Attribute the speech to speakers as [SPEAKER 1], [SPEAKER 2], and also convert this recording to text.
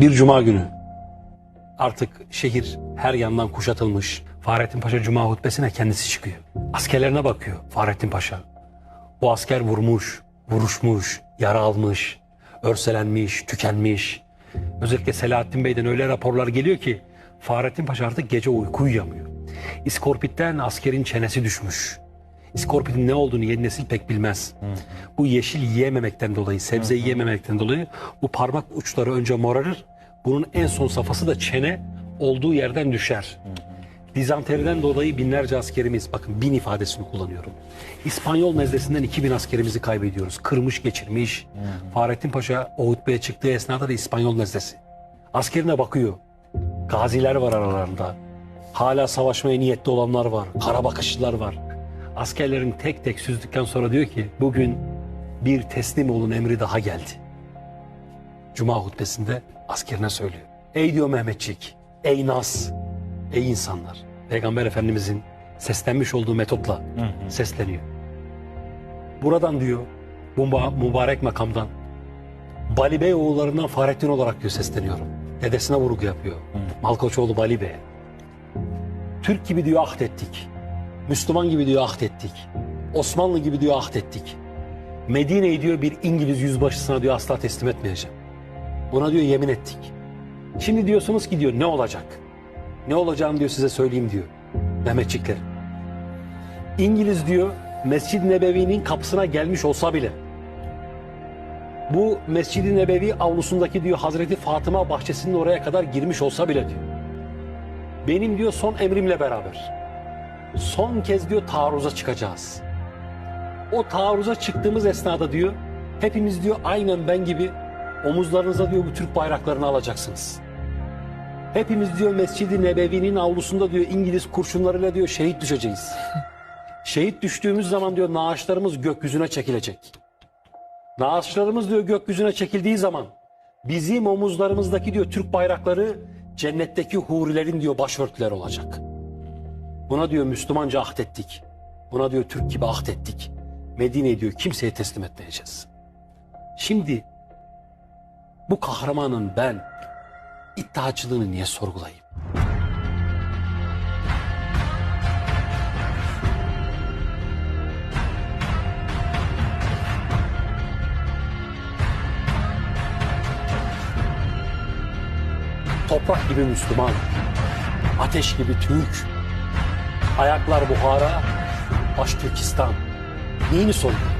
[SPEAKER 1] Bir cuma günü artık şehir her yandan kuşatılmış. Fahrettin Paşa cuma hutbesine kendisi çıkıyor. Askerlerine bakıyor Fahrettin Paşa. Bu asker vurmuş, vuruşmuş, yara almış, örselenmiş, tükenmiş. Özellikle Selahattin Bey'den öyle raporlar geliyor ki Fahrettin Paşa artık gece uyku uyuyamıyor. İskorpitten askerin çenesi düşmüş. İskorpitin ne olduğunu yeni nesil pek bilmez. Bu yeşil yiyememekten dolayı, sebze yiyememekten dolayı bu parmak uçları önce morarır. Bunun en son safhası da çene olduğu yerden düşer. Dizanteriden dolayı binlerce askerimiz, bakın bin ifadesini kullanıyorum. İspanyol nezlesinden 2000 askerimizi kaybediyoruz. Kırmış geçirmiş. Fahrettin Paşa o hutbeye çıktığı esnada da İspanyol nezlesi. Askerine bakıyor. Gaziler var aralarında. Hala savaşmaya niyetli olanlar var. Kara bakışlılar var. Askerlerin tek tek süzdükten sonra diyor ki bugün bir teslim olun emri daha geldi. Cuma hutbesinde askerine söylüyor. Ey diyor Mehmetçik, ey Nas, ey insanlar. Peygamber Efendimizin seslenmiş olduğu metotla sesleniyor. Buradan diyor, bu müba- mübarek makamdan Bali Bey oğullarından Fahrettin olarak diyor sesleniyorum. Dedesine vurgu yapıyor. Malkoçoğlu Bali Bey. Türk gibi diyor ahd ettik. Müslüman gibi diyor ahd ettik. Osmanlı gibi diyor ahd ettik. Medine'yi diyor bir İngiliz yüzbaşısına diyor asla teslim etmeyeceğim. Buna diyor yemin ettik. Şimdi diyorsunuz ki diyor ne olacak? Ne olacağını diyor size söyleyeyim diyor. Mehmetçikler. İngiliz diyor Mescid-i Nebevi'nin kapısına gelmiş olsa bile bu Mescid-i Nebevi avlusundaki diyor Hazreti Fatıma bahçesinin oraya kadar girmiş olsa bile diyor. Benim diyor son emrimle beraber son kez diyor taarruza çıkacağız. O taarruza çıktığımız esnada diyor hepimiz diyor aynen ben gibi omuzlarınıza diyor bu Türk bayraklarını alacaksınız. Hepimiz diyor Mescid-i Nebevi'nin avlusunda diyor İngiliz kurşunlarıyla diyor şehit düşeceğiz. şehit düştüğümüz zaman diyor naaşlarımız gökyüzüne çekilecek. Naaşlarımız diyor gökyüzüne çekildiği zaman bizim omuzlarımızdaki diyor Türk bayrakları cennetteki hurilerin diyor başörtüleri olacak. Buna diyor Müslümanca ahdettik. Buna diyor Türk gibi ahdettik. Medine'yi diyor kimseye teslim etmeyeceğiz. Şimdi bu kahramanın ben iddiacılığını niye sorgulayayım? Toprak gibi Müslüman, ateş gibi Türk, ayaklar Buhara, baş Türkistan. Neyini soruyor?